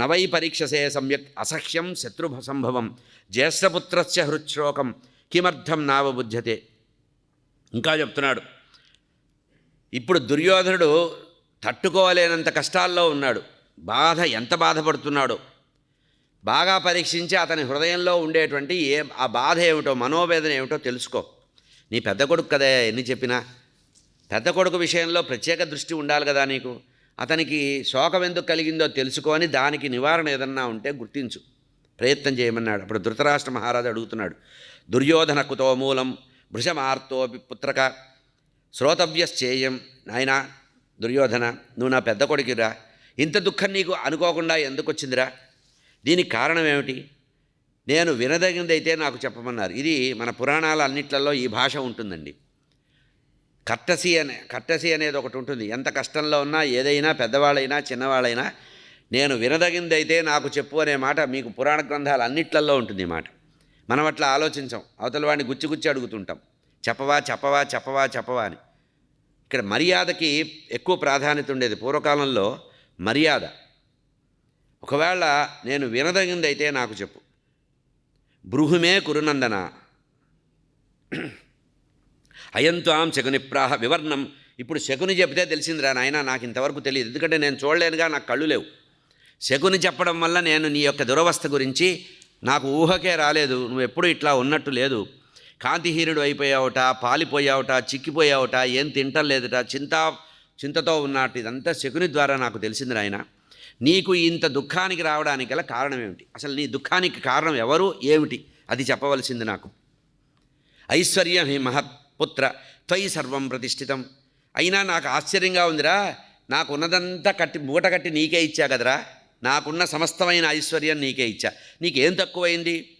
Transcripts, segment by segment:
నవై పరీక్షసే సమ్యక్ అసహ్యం శత్రుభ సంభవం జ్యేష్ఠపుత్రస్య హృశ్లోకం కిమర్థం నావబుధ్యతే ఇంకా చెప్తున్నాడు. ఇప్పుడు దుర్యోధనుడు తట్టుకోలేనంత కష్టాల్లో ఉన్నాడు. బాధ ఎంత బాధపడుతున్నాడో. బాగా పరీక్షించి అతని హృదయంలో ఉండేటువంటి ఏ ఆ బాధ ఏమిటో మనోవేదన ఏమిటో తెలుసుకో. నీ పెద్ద కొడుకు కదా ఎన్ని చెప్పినా? పెద్ద కొడుకు విషయంలో ప్రత్యేక దృష్టి ఉండాలి కదా నీకు? అతనికి శోకం ఎందుకు కలిగిందో తెలుసుకొని దానికి నివారణ ఏదన్నా ఉంటే గుర్తించు. ప్రయత్నం చేయమన్నాడు. అప్పుడు ధృతరాష్ట్ర మహారాజు అడుగుతున్నాడు. దుర్యోధన కుతో మూలం భృషమార్తోపి పుత్రక శ్రోతవ్యశ్చేయం. నాయనా దుర్యోధన నువ్వు నా పెద్ద కొడుకురా. ఇంత దుఃఖం నీకు అనుకోకుండా ఎందుకు వచ్చిందిరా దీనికి కారణం ఏమిటి? నేను వినదగినదైతే నాకు చెప్పమన్నారు. ఇది మన పురాణాల అన్నిట్లలో ఈ భాష ఉంటుందండి. కట్టసి అనే కట్టసి అనేది ఒకటి ఉంటుంది. ఎంత కష్టంలో ఉన్నా ఏదైనా పెద్దవాళ్ళైనా చిన్నవాళ్ళైనా నేను వినదగిందైతే నాకు చెప్పు అనే మాట మీకు పురాణ గ్రంథాలు అన్నిట్లలో ఉంటుంది మాట. మనం అట్లా ఆలోచించాం. అవతల వాడిని గుచ్చి గుచ్చి అడుగుతుంటాం. చెప్పవా చెప్పవా చెప్పవా చెప్పవా అని. ఇక్కడ మర్యాదకి ఎక్కువ ప్రాధాన్యత ఉండేది పూర్వకాలంలో మర్యాద. ఒకవేళ నేను వినదగిందైతే నాకు చెప్పు. బృహుమే కురునందన. అయంత్వాం శకునిప్రాహ వివర్ణం. ఇప్పుడు శకుని చెప్తే తెలిసిందిరా నాయన నాకు ఇంతవరకు తెలియదు. ఎందుకంటే నేను చూడలేనుగా నాకు కళ్ళు లేవు. శకుని చెప్పడం వల్ల నేను నీ యొక్క దురవస్థ గురించి నాకు ఊహకే రాలేదు. నువ్వు ఎప్పుడు ఇట్లా ఉన్నట్టు లేదు. కాంతిహీనుడు అయిపోయావుట పాలిపోయావుట చిక్కిపోయావుట ఏం తింటలేదుట చింత చింతతో ఉన్నట్టు ఇదంతా శకుని ద్వారా నాకు తెలిసింది ఆయన నీకు ఇంత దుఃఖానికి రావడానికి గల కారణం ఏమిటి అసలు నీ దుఃఖానికి కారణం ఎవరు? ఏమిటి? అది చెప్పవలసింది నాకు. ఐశ్వర్యం హి పుత్ర త్వయి సర్వం ప్రతిష్ఠితం. అయినా నాకు ఆశ్చర్యంగా ఉందిరా నాకు ఉన్నదంతా కట్టి మూట కట్టి నీకే ఇచ్చా కదరా? నాకున్న సమస్తమైన ఐశ్వర్యం నీకే ఇచ్చా. నీకేం తక్కువైంది?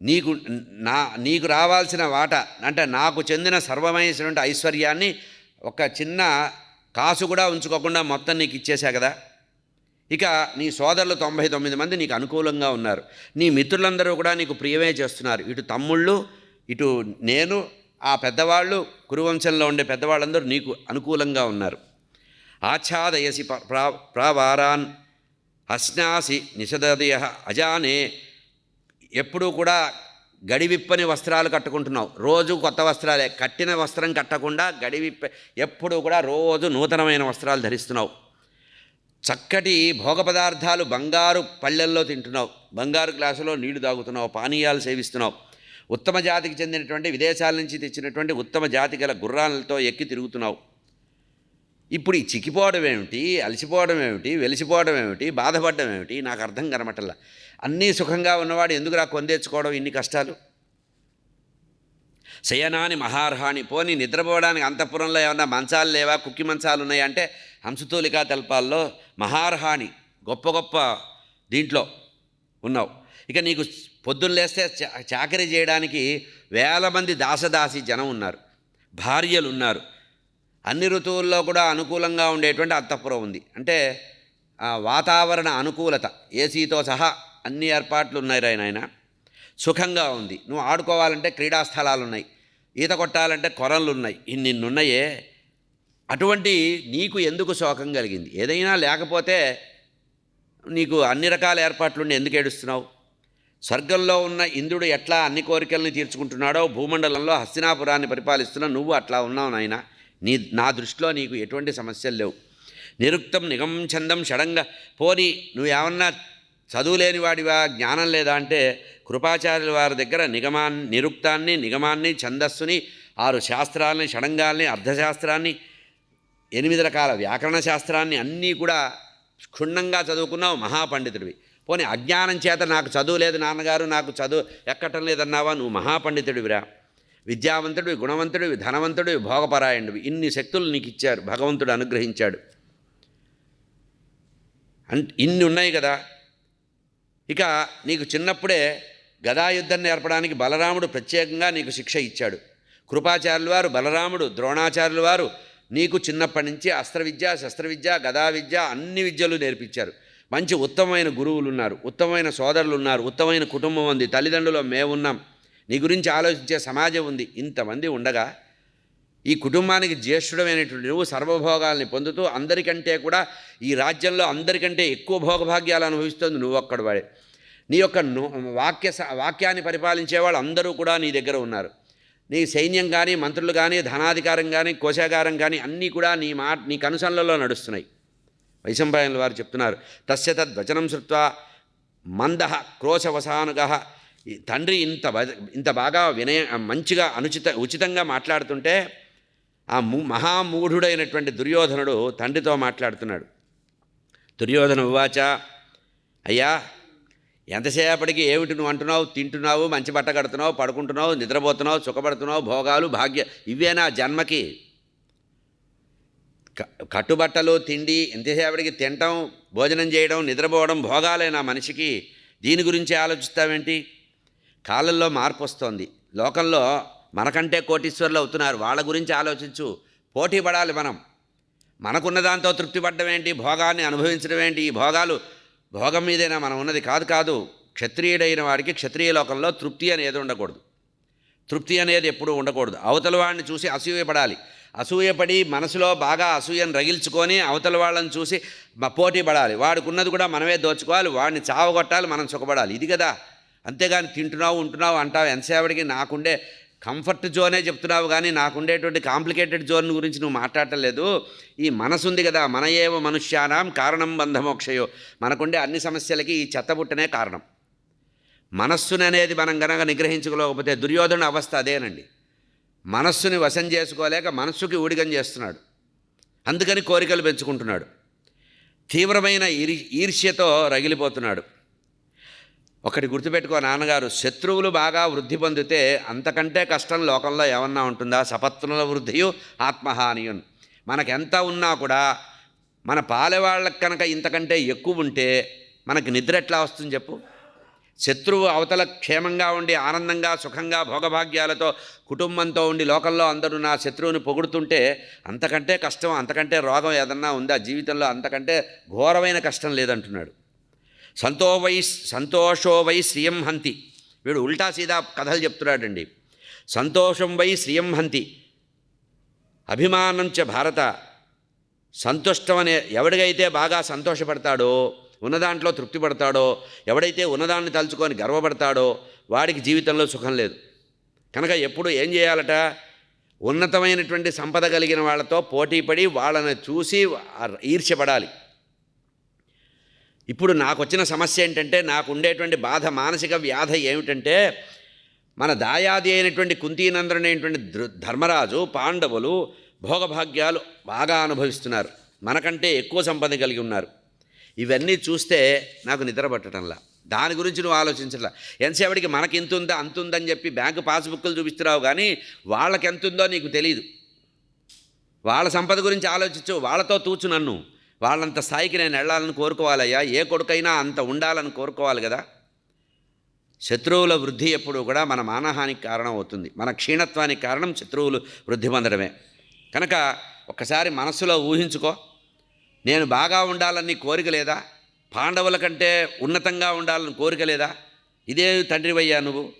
నీకు నా నీకు రావాల్సిన వాట అంటే నాకు చెందిన సర్వమైనటువంటి ఐశ్వర్యాన్ని ఒక చిన్న కాసు కూడా ఉంచుకోకుండా మొత్తం నీకు ఇచ్చేశా కదా? ఇక నీ సోదరులు తొంభై తొమ్మిది మంది నీకు అనుకూలంగా ఉన్నారు. నీ మిత్రులందరూ కూడా నీకు ప్రియమే చేస్తున్నారు. ఇటు తమ్ముళ్ళు ఇటు నేను ఆ పెద్దవాళ్ళు కురువంశంలో ఉండే పెద్దవాళ్ళందరూ నీకు అనుకూలంగా ఉన్నారు. ఆచ్ఛాదయసి ప్రా ప్రావారాన్ అస్నాసి నిషదయ అజానే. ఎప్పుడూ కూడా గడివిప్పని వస్త్రాలు కట్టుకుంటున్నావు. రోజు కొత్త వస్త్రాలే కట్టిన వస్త్రం కట్టకుండా గడివిప్ప ఎప్పుడూ కూడా రోజు నూతనమైన వస్త్రాలు ధరిస్తున్నావు. చక్కటి భోగ పదార్థాలు బంగారు పళ్ళెల్లో తింటున్నావు. బంగారు గ్లాసులో నీళ్ళు తాగుతున్నావు పానీయాలు సేవిస్తున్నావు. ఉత్తమ జాతికి చెందినటువంటి విదేశాల నుంచి తెచ్చినటువంటి ఉత్తమ జాతి గల గుర్రాలతో ఎక్కి తిరుగుతున్నావు. ఇప్పుడు ఈ చిక్కిపోవడం ఏమిటి? అలసిపోవడం ఏమిటి? వెలిసిపోవడం ఏమిటి? బాధపడడం ఏమిటి? నాకు అర్థం కనమటల్లా అన్నీ సుఖంగా ఉన్నవాడు ఎందుకు రా కొందేచ్చుకోవడం ఇన్ని కష్టాలు? శయనాని మహార్హాని పోని నిద్రపోవడానికి అంతఃపురంలో ఏమన్నా మంచాలు లేవా? కుక్కి మంచాలు ఉన్నాయా? అంటే హంసతూలికా తల్పాల్లో మహార్హాని గొప్ప గొప్ప దీంట్లో ఉన్నావు. ఇక నీకు పొద్దున్న లేస్తే చా- చాకరీ చేయడానికి వేల మంది దాసదాసి జనం ఉన్నారు. భార్యలు ఉన్నారు. అన్ని ఋతువుల్లో కూడా అనుకూలంగా ఉండేటువంటి అంతఃపురం ఉంది. అంటే ఆ వాతావరణ అనుకూలత ఏసీతో సహా అన్ని ఏర్పాట్లు ఉన్నాయి రాయన ఆయన సుఖంగా ఉంది. నువ్వు ఆడుకోవాలంటే క్రీడాస్థలాలు ఉన్నాయి ఈత కొట్టాలంటే కొరలు ఉన్నాయి ఇన్నిన్నున్నాయే. అటువంటి నీకు ఎందుకు శోకం కలిగింది? ఏదైనా లేకపోతే నీకు అన్ని రకాల ఏర్పాట్లుండి ఎందుకు ఏడుస్తున్నావు? స్వర్గంలో ఉన్న ఇంద్రుడు ఎట్లా అన్ని కోరికల్ని తీర్చుకుంటున్నాడో భూమండలంలో హస్తినాపురాన్ని పరిపాలిస్తున్న నువ్వు అట్లా ఉన్నావు నాయన. నీ నా దృష్టిలో నీకు ఎటువంటి సమస్యలు లేవు. నిరుక్తం నిగం ఛందం షడంగా పోని నువ్వు ఏమన్నా చదువులేని వాడివా జ్ఞానం లేదా అంటే కృపాచార్యుల వారి దగ్గర నిగమాన్ని నిరుక్తాన్ని నిగమాన్ని ఛందస్సుని ఆరు శాస్త్రాలని షడంగాల్ని అర్థశాస్త్రాన్ని ఎనిమిది రకాల వ్యాకరణ శాస్త్రాన్ని అన్నీ కూడా క్షుణ్ణంగా చదువుకున్నావు మహాపండితుడివి. పోనీ అజ్ఞానం చేత నాకు చదువు లేదు నాన్నగారు నాకు చదువు ఎక్కటం లేదన్నావా? నువ్వు మహాపండితుడివిరా. విద్యావంతుడివి గుణవంతుడివి ధనవంతుడివి భోగపరాయణుడివి. ఇన్ని శక్తులు నీకు ఇచ్చారు భగవంతుడు అనుగ్రహించాడు. అంట్ ఇన్ని ఉన్నాయి కదా. ఇక నీకు చిన్నప్పుడే గదాయుద్ధం నేర్పడానికి బలరాముడు ప్రత్యేకంగా నీకు శిక్ష ఇచ్చాడు. కృపాచార్యుల వారు బలరాముడు ద్రోణాచార్యుల వారు నీకు చిన్నప్పటి నుంచి అస్త్ర విద్య శస్త్ర విద్య గదా విద్య అన్ని విద్యలు నేర్పించారు. మంచి ఉత్తమమైన గురువులు ఉన్నారు ఉత్తమమైన సోదరులు ఉన్నారు ఉత్తమమైన కుటుంబం ఉంది తల్లిదండ్రులు మేమున్నాం నీ గురించి ఆలోచించే సమాజం ఉంది ఇంతమంది ఉండగా ఈ కుటుంబానికి జ్యేష్ఠుడమైనటువంటి నువ్వు సర్వభోగాల్ని పొందుతూ అందరికంటే కూడా ఈ రాజ్యంలో అందరికంటే ఎక్కువ భోగభాగ్యాలు అనుభవిస్తుంది నువ్వు ఒక్కడు వాడే. నీ యొక్క వాక్య స- వాక్యాన్ని పరిపాలించే వాళ్ళు అందరూ కూడా నీ దగ్గర ఉన్నారు. నీ సైన్యం కానీ మంత్రులు కానీ ధనాధికారం కానీ కోశాగారం కానీ అన్నీ కూడా నీ మా నీ కనుసనలలో నడుస్తున్నాయి. వైశంపాయనుల వారు చెప్తున్నారు. తస్య తద్వచనం శృత్వా మంద క్రోశవసానుగ. తండ్రి ఇంత ఇంత బాగా వినయ మంచిగా అనుచిత ఉచితంగా మాట్లాడుతుంటే ఆ ము మహామూఢుడైనటువంటి దుర్యోధనుడు తండ్రితో మాట్లాడుతున్నాడు. దుర్యోధన ఉవాచ అయ్యా ఎంతసేపటికి ఏమిటి నువ్వు అంటున్నావు? తింటున్నావు? మంచి బట్ట కడుతున్నావు? పడుకుంటున్నావు? నిద్రపోతున్నావు? సుఖపడుతున్నావు? భోగాలు? భాగ్య ఇవే నా జన్మకి కట్టుబట్టలు తిండి ఎంతసేపటికి తినటం భోజనం చేయడం నిద్రపోవడం భోగాలే నా మనిషికి. దీని గురించి ఆలోచిస్తావేంటి? కాలంలో మార్పు వస్తోంది లోకంలో మనకంటే కోటీశ్వర్లు అవుతున్నారు. వాళ్ళ గురించి ఆలోచించు. పోటీ పడాలి మనం. మనకున్న దాంతో తృప్తి పడడం ఏంటి? భోగాన్ని అనుభవించడం ఏంటి? ఈ భోగాలు భోగం మీదైనా? మనం ఉన్నది కాదు కాదు. క్షత్రియుడైన వాడికి క్షత్రియ లోకంలో తృప్తి అనేది ఉండకూడదు. తృప్తి అనేది ఎప్పుడూ ఉండకూడదు. అవతల వాడిని చూసి అసూయపడాలి. అసూయపడి మనసులో బాగా అసూయను రగిల్చుకొని అవతల వాళ్ళని చూసి పోటీ పడాలి. వాడుకున్నది కూడా మనమే దోచుకోవాలి. వాడిని చావగొట్టాలి మనం సుఖపడాలి. ఇది కదా. అంతేగాని తింటున్నావు ఉంటున్నావు అంటావు. ఎంతసేపటికి నాకుండే కంఫర్ట్ జోనే చెప్తున్నావు కానీ నాకుండేటువంటి కాంప్లికేటెడ్ జోన్ గురించి నువ్వు మాట్లాడటం లేదు ఈ మనసు ఉంది కదా. మన ఏవ మనుష్యానాం కారణం బంధమోక్షయో మనకుండే అన్ని సమస్యలకి ఈ చెత్తబుట్టనే కారణం. మనస్సుని అనేది మనం గనక నిగ్రహించుకోలేకపోతే దుర్యోధన అవస్థ అదేనండి. మనస్సుని వశం చేసుకోలేక మనస్సుకి ఊడిగం చేస్తున్నాడు. అందుకని కోరికలు పెంచుకుంటున్నాడు. తీవ్రమైన ఈర్ ఈర్ష్యతో రగిలిపోతున్నాడు. ఒకటి గుర్తుపెట్టుకో నాన్నగారు శత్రువులు బాగా వృద్ధి పొందితే అంతకంటే కష్టం లోకంలో ఏమన్నా ఉంటుందా? సపత్నుల వృద్ధియు ఆత్మహానియున్. మనకెంత ఉన్నా కూడా మన పాలెవాళ్ళకి కనుక ఇంతకంటే ఎక్కువ ఉంటే మనకి నిద్ర ఎట్లా వస్తుంది చెప్పు? శత్రువు అవతల క్షేమంగా ఉండి ఆనందంగా సుఖంగా భోగభాగ్యాలతో కుటుంబంతో ఉండి లోకంలో అందరూ నా శత్రువుని పొగుడుతుంటే అంతకంటే కష్టం అంతకంటే రోగం ఏదన్నా ఉందా? జీవితంలో అంతకంటే ఘోరమైన కష్టం లేదంటున్నాడు. సంతో వై సంతోషో వై శ్రియం హంతి. వీడు ఉల్టా సీదా కథలు చెప్తున్నాడండి. సంతోషం వై శ్రియం హంతి. అభిమానం చ భారత. సంతుష్టం అనే ఎవడికైతే బాగా సంతోషపడతాడో ఉన్నదాంట్లో తృప్తి పడతాడో ఎవడైతే ఉన్నదాన్ని తలుచుకొని గర్వపడతాడో వాడికి జీవితంలో సుఖం లేదు. కనుక ఎప్పుడు ఏం చేయాలట? ఉన్నతమైనటువంటి సంపద కలిగిన వాళ్ళతో పోటీపడి వాళ్ళని చూసి ఈర్ష్యపడాలి. ఇప్పుడు నాకు వచ్చిన సమస్య ఏంటంటే నాకు ఉండేటువంటి బాధ మానసిక వ్యాధ ఏమిటంటే మన దాయాది అయినటువంటి కుంతీనందరుడైనటువంటి ధర్మరాజు పాండవులు భోగభాగ్యాలు బాగా అనుభవిస్తున్నారు. మనకంటే ఎక్కువ సంపద కలిగి ఉన్నారు. ఇవన్నీ చూస్తే నాకు నిద్ర పట్టడంలా. దాని గురించి నువ్వు ఆలోచించట్లా. ఎంతసేపటికి మనకి ఎంత ఉందా అంత ఉందని చెప్పి బ్యాంకు పాస్బుక్లు చూపిస్తున్నావు కానీ వాళ్ళకి ఎంత ఉందో నీకు తెలియదు వాళ్ళ సంపద గురించి ఆలోచించు వాళ్ళతో తూచు నన్ను. వాళ్ళంత స్థాయికి నేను వెళ్ళాలని కోరుకోవాలయ్యా. ఏ కొడుకైనా అంత ఉండాలని కోరుకోవాలి కదా. శత్రువుల వృద్ధి ఎప్పుడూ కూడా మన మానహానికి కారణం అవుతుంది. మన క్షీణత్వానికి కారణం శత్రువులు వృద్ధి పొందడమే. కనుక ఒకసారి మనస్సులో ఊహించుకో. నేను బాగా ఉండాలని కోరిక లేదా? పాండవుల కంటే ఉన్నతంగా ఉండాలని కోరిక లేదా? ఇదే తండ్రివయ్యా నువ్వు.